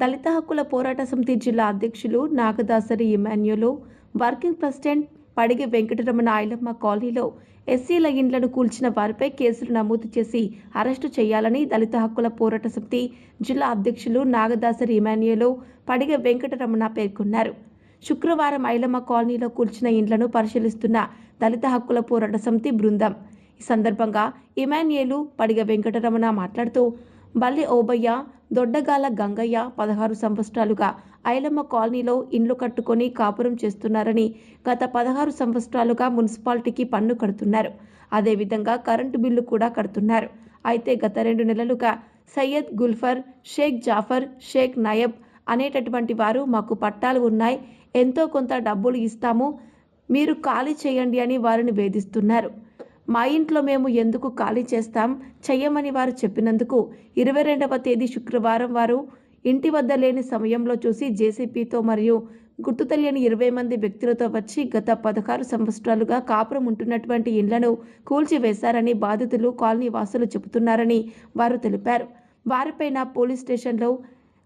దళిత హక్కుల పోరాట సమితి జిల్లా అధ్యక్షులు Nagadasari Emmanuel working president Padigi Venkataramana Ailamma కాలనీలో ఎస్సీల ఇండ్లను కూల్చిన వారిపై కేసులు నమోదు చేసి అరెస్టు చేయాలని దళిత హక్కుల పోరాట సమితి జిల్లా అధ్యక్షులు నాగదాసరి ఇమాన్యులు పడిగ వెంకటరమణ పేర్కొన్నారు. శుక్రవారం ఐలమ్మ కాలనీలో కూల్చిన ఇండ్లను పరిశీలిస్తున్న దళిత హక్కుల పోరాట సమితి బృందం. ఈ సందర్భంగా ఇమాన్యులు పడిగ వెంకటరమణ మాట్లాడుతూ బల్లి ఓబయ్య దొడ్డగాల గంగయ్య పదహారు సంవత్సరాలుగా ఐలమ్మ కాలనీలో ఇండ్లు కట్టుకొని కాపురం చేస్తున్నారని గత పదహారు సంవత్సరాలుగా మున్సిపాలిటీకి పన్ను కడుతున్నారు. అదేవిధంగా కరెంటు బిల్లు కూడా కడుతున్నారు. అయితే గత రెండు నెలలుగా సయ్యద్ గుల్ఫర్ షేక్ జాఫర్ షేక్ నయబ్ అనేటటువంటి వారు మాకు పట్టాలు ఉన్నాయి. ఎంతో కొంత డబ్బులు ఇస్తాము. మీరు ఖాళీ చేయండి అని వారిని వేధిస్తున్నారు. మా ఇంట్లో మేము ఎందుకు ఖాళీ చేస్తాం? చెయ్యమని వారు చెప్పినందుకు ఇరవై రెండవ తేదీ శుక్రవారం వారు ఇంటి వద్ద లేని సమయంలో చూసి జేసీపీతో మరియు గుర్తు తెలియని ఇరవై మంది వ్యక్తులతో వచ్చి గత పదహారు సంవత్సరాలుగా కాపురం ఉంటున్నటువంటి ఇండ్లను కూల్చివేశారని బాధితులు కాలనీ వాసులు చెబుతున్నారని వారు తెలిపారు. వారిపైన పోలీస్ స్టేషన్లో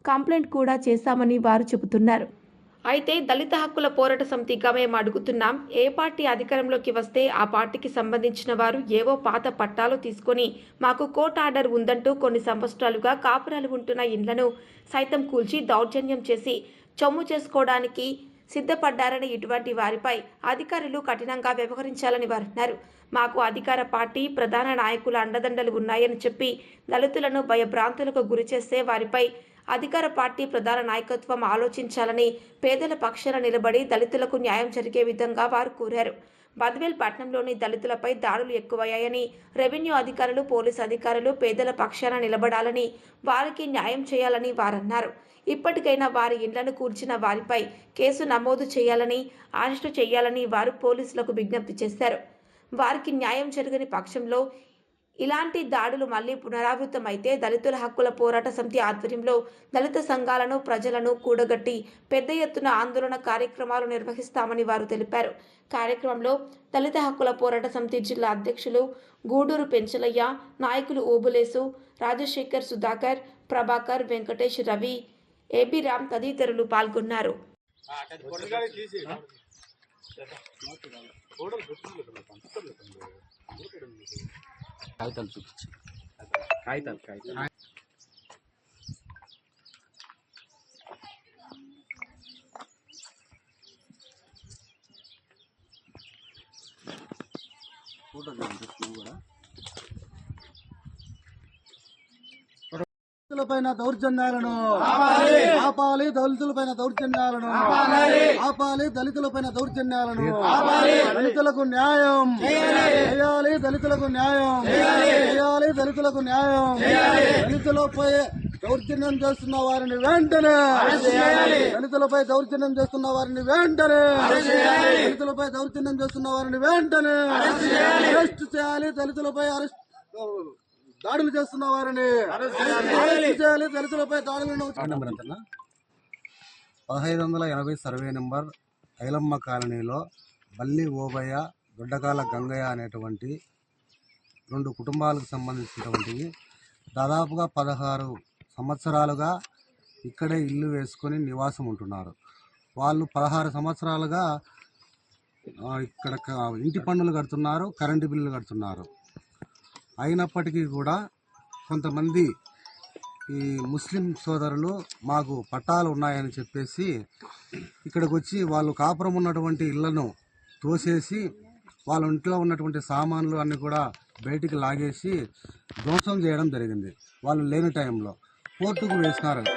కంప్లైంట్ కూడా చేశామని వారు చెబుతున్నారు. అయితే దళిత హక్కుల పోరాట సమితిగా మేము అడుగుతున్నాం ఏ పార్టీ అధికారంలోకి వస్తే ఆ పార్టీకి సంబంధించిన వారు ఏవో పాత పట్టాలు తీసుకొని మాకు కోర్టు ఆర్డర్ ఉందంటూ కొన్ని సంవత్సరాలుగా కాపురాలు ఉంటున్న ఇండ్లను సైతం కూల్చి దౌర్జన్యం చేసి చొమ్ము చేసుకోవడానికి సిద్ధపడ్డారని ఇటువంటి వారిపై అధికారులు కఠినంగా వ్యవహరించాలని వారు అన్నారు. మాకు అధికార పార్టీ ప్రధాన నాయకుల అండదండలు ఉన్నాయని చెప్పి దళితులను భయభ్రాంతులకు గురి చేస్తే వారిపై అధికార పార్టీ ప్రధాన నాయకత్వం ఆలోచించాలని పేదల పక్షాన నిలబడి దళితులకు న్యాయం జరిగే విధంగా వారు కోరారు. బద్వేల్ పట్టణంలోని దళితులపై దాడులు ఎక్కువయ్యాయని రెవెన్యూ అధికారులు పోలీస్ అధికారులు పేదల పక్షాన నిలబడాలని వారికి న్యాయం చేయాలని వారన్నారు. ఇప్పటికైనా వారి ఇండ్లను కూర్చిన వారిపై కేసు నమోదు చేయాలని అరెస్టు చేయాలని వారు పోలీసులకు విజ్ఞప్తి చేశారు. వారికి న్యాయం జరగని పక్షంలో ఇలాంటి దాడులు మళ్ళీ పునరావృతమైతే దళితుల హక్కుల పోరాట సమితి ఆధ్వర్యంలో దళిత సంఘాలను ప్రజలను కూడగట్టి పెద్ద ఎత్తున ఆందోళన కార్యక్రమాలు నిర్వహిస్తామని వారు తెలిపారు. కార్యక్రమంలో దళిత హక్కుల పోరాట సమితి జిల్లా అధ్యక్షులు గూడూరు పెంచలయ్య నాయకులు ఓబులేసు రాజశేఖర్ సుధాకర్ ప్రభాకర్ వెంకటేష్ రవి ఏబి రామ్ తదితరులు పాల్గొన్నారు. కాగితాలు చూపించి కాగితాలు కాగితాలు దళితులపైన దౌర్జన్యాలను ఆపాలి. దళితులపైన దౌర్జన్యాలను ఆపాలి. దళితులపైన దౌర్జన్యాలను దళితులకు న్యాయం చేయాలి. దళితులకు న్యాయం చేయాలి. దళితులకు న్యాయం దళితులపై దౌర్జన్యం చేస్తున్న వారిని వెంటనే దళితులపై దౌర్జన్యం చేస్తున్న వారిని వెంటనే దళితులపై దౌర్జన్యం చేస్తున్న వారిని వెంటనే అరెస్ట్ చేయాలి. దళితులపై అరెస్ట్ దాడులు చేస్తున్న వారిని. చేయాలి దళితులపై దాడులను పదహైదు వందల ఎనభై సర్వే నెంబర్ ఐలమ్మ కాలనీలో బల్లి ఓబయ్య దొడ్డకాల గంగయ్య అనేటువంటి రెండు కుటుంబాలకు సంబంధించినటువంటివి. దాదాపుగా పదహారు సంవత్సరాలుగా ఇక్కడే ఇల్లు వేసుకొని నివాసం ఉంటున్నారు. వాళ్ళు పదహారు సంవత్సరాలుగా ఇక్కడ ఇంటి పన్నులు కడుతున్నారు కరెంటు బిల్లులు కడుతున్నారు. అయినప్పటికీ కూడా కొంతమంది ఈ ముస్లిం సోదరులు మాకు పట్టాలు ఉన్నాయని చెప్పేసి ఇక్కడికి వచ్చి వాళ్ళు కాపురం ఉన్నటువంటి ఇళ్ళను తోసేసి వాళ్ళ ఇంట్లో ఉన్నటువంటి సామాన్లు అన్నీ కూడా బయటికి లాగేసి ధ్వంసం చేయడం జరిగింది. వాళ్ళు లేని టైంలో కోర్టుకు వేసినారంట.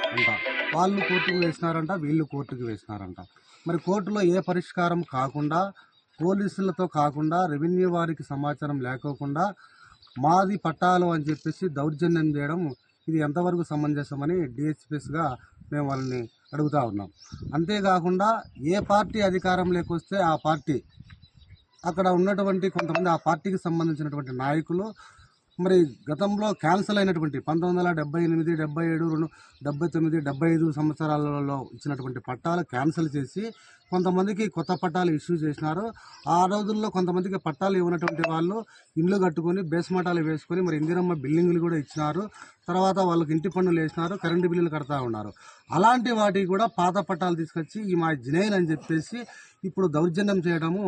వాళ్ళు కోర్టుకు వేసినారంట వీళ్ళు కోర్టుకు వేసినారంట. మరి కోర్టులో ఏ పరిష్కారం కాకుండా పోలీసులతో కాకుండా రెవెన్యూ వారికి సమాచారం లేకోకుండా మాది పట్టాలు అని చెప్పేసి దౌర్జన్యం చేయడం ఇది ఎంతవరకు సమంజసమని డిహెచ్పిఎస్గా మేము వాళ్ళని అడుగుతా ఉన్నాం. అంతేకాకుండా ఏ పార్టీ అధికారంలోకి వస్తే ఆ పార్టీ అక్కడ ఉన్నటువంటి కొంతమంది ఆ పార్టీకి సంబంధించినటువంటి నాయకులు మరి గతంలో క్యాన్సల్ అయినటువంటి పంతొమ్మిది వందల డెబ్బై ఎనిమిది డెబ్బై ఏడు రెండు డెబ్బై తొమ్మిది డెబ్బై ఐదు సంవత్సరాలలో ఇచ్చినటువంటి పట్టాలు క్యాన్సిల్ చేసి కొంతమందికి కొత్త పట్టాలు ఇష్యూ చేసినారు. ఆ రోజుల్లో కొంతమందికి పట్టాలు ఇవ్వనటువంటి వాళ్ళు ఇండ్లు కట్టుకొని బేస్మటాలు వేసుకొని మరి ఇందిరమ్మ బిల్డింగ్లు కూడా ఇచ్చినారు. తర్వాత వాళ్ళకి ఇంటి పన్నులు వేసినారు కరెంటు బిల్లులు కడతా ఉన్నారు. అలాంటి వాటికి కూడా పాత పట్టాలు తీసుకొచ్చి ఈ మా జినైన్ అని చెప్పేసి ఇప్పుడు దౌర్జన్యం చేయడము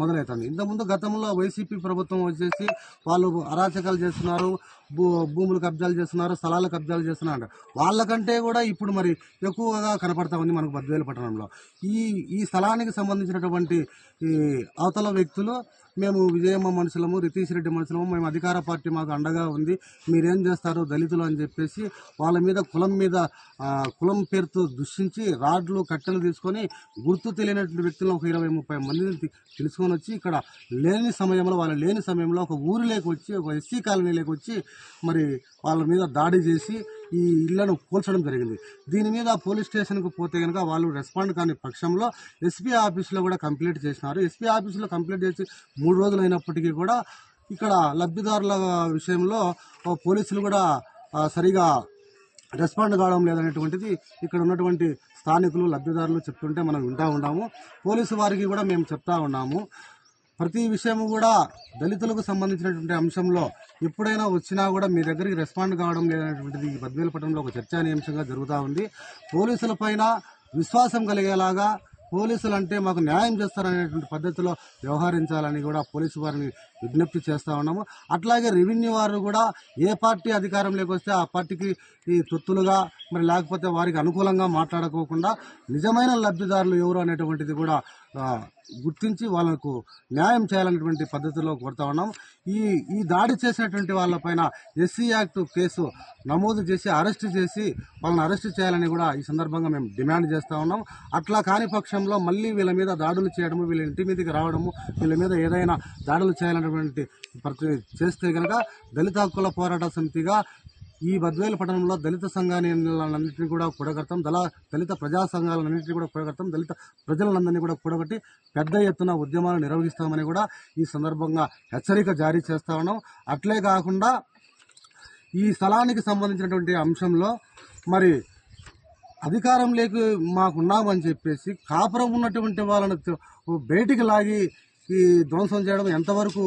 మొదలవుతుంది ఇంతకుముందు గతంలో వైసీపీ ప్రభుత్వం వచ్చేసి వాళ్ళు అరాచకాలు చేస్తున్నారు భూ భూములు కబ్జాలు చేస్తున్నారు స్థలాలు కబ్జాలు చేస్తున్నారు వాళ్ళకంటే కూడా ఇప్పుడు మరి ఎక్కువగా కనపడతా ఉంది మనకు బద్వేలు పట్టణంలో. ఈ ఈ ఈ స్థలానికి సంబంధించినటువంటి ఈ అవతల వ్యక్తులు మేము విజయమ్మ మనుషులము రితీష్ రెడ్డి మనుషులము మేము అధికార పార్టీ మాకు అండగా ఉంది. మీరేం చేస్తారు దళితులు అని చెప్పేసి వాళ్ళ మీద కులం మీద కులం పేరుతో దృష్టించి రాడ్లు కట్టెలు తీసుకొని గుర్తు తెలియనటువంటి వ్యక్తులను ఒక ఇరవై ముప్పై మందిని తెలుసుకొని వచ్చి ఇక్కడ లేని సమయంలో వాళ్ళు లేని సమయంలో ఒక ఊరిలోకి వచ్చి ఒక ఎస్సీ కాలనీలోకి వచ్చి మరి వాళ్ళ మీద దాడి చేసి ఈ ఇళ్ళను కూల్చడం జరిగింది. దీని మీద పోలీస్ స్టేషన్కు పోతే కనుక వాళ్ళు రెస్పాండ్ కాని పక్షంలో ఎస్పీ ఆఫీస్లో కూడా కంప్లీట్ చేసినారు. ఎస్పీ ఆఫీస్లో కంప్లీట్ చేసి మూడు రోజులు అయినప్పటికీ కూడా ఇక్కడ లబ్ధిదారుల విషయంలో పోలీసులు కూడా సరిగా రెస్పాండ్ కావడం లేదనేటువంటిది ఇక్కడ ఉన్నటువంటి స్థానికులు లబ్ధిదారులు చెప్తుంటే మనం వింటూ ఉన్నాము. పోలీసు వారికి కూడా మేము చెప్తా ఉన్నాము. ప్రతి విషయం కూడా దళితులకు సంబంధించినటువంటి అంశంలో ఎప్పుడైనా వచ్చినా కూడా మీ దగ్గరికి రెస్పాండ్ కావడం లేదనేటువంటిది ఈ పద్వేలపట్నంలో ఒక చర్చానీయాంశంగా జరుగుతూ ఉంది. పోలీసుల పైన విశ్వాసం కలిగేలాగా పోలీసులు అంటే మాకు న్యాయం చేస్తారనేటువంటి పద్ధతిలో వ్యవహరించాలని కూడా పోలీసు వారిని విజ్ఞప్తి చేస్తూ ఉన్నాము. అట్లాగే రెవెన్యూ వారు కూడా ఏ పార్టీ అధికారంలోకి వస్తే ఆ పార్టీకి ఈ తొత్తులుగా మరి లేకపోతే వారికి అనుకూలంగా మాట్లాడుకోకుండా నిజమైన లబ్ధిదారులు ఎవరు అనేటువంటిది కూడా గుర్తించి వాళ్ళకు న్యాయం చేయాలనేటువంటి పద్ధతిలో కోరుతా ఉన్నాం. ఈ ఈ దాడి చేసినటువంటి వాళ్ళపైన ఎస్సీ యాక్ట్ కేసు నమోదు చేసి అరెస్ట్ చేసి వాళ్ళని అరెస్ట్ చేయాలని కూడా ఈ సందర్భంగా మేము డిమాండ్ చేస్తూ ఉన్నాం. అట్లా కాని పక్షంలో మళ్ళీ వీళ్ళ మీద దాడులు చేయడము వీళ్ళ ఇంటి మీదకి రావడము వీళ్ళ మీద ఏదైనా దాడులు చేయాలనేటువంటి ప్రతి చేస్తే కనుక దళిత హక్కుల పోరాట సమితిగా ఈ బద్వేలు పట్టణంలో దళిత సంఘాలన్నింటినీ కూడా కూడగడతాం దళ దళిత ప్రజా సంఘాలన్నింటినీ కూడా కూడగడతాం దళిత ప్రజలందరినీ కూడా కూడగట్టి పెద్ద ఎత్తున ఉద్యమాలు నిర్వహిస్తామని కూడా ఈ సందర్భంగా హెచ్చరిక జారీ చేస్తా ఉన్నాం. అట్లే కాకుండా ఈ స్థలానికి సంబంధించినటువంటి అంశంలో మరి అధికారం లేక మాకున్నామని చెప్పేసి కాపురం ఉన్నటువంటి వాళ్ళని బయటికి లాగి ఈ ధ్వంసం చేయడం ఎంతవరకు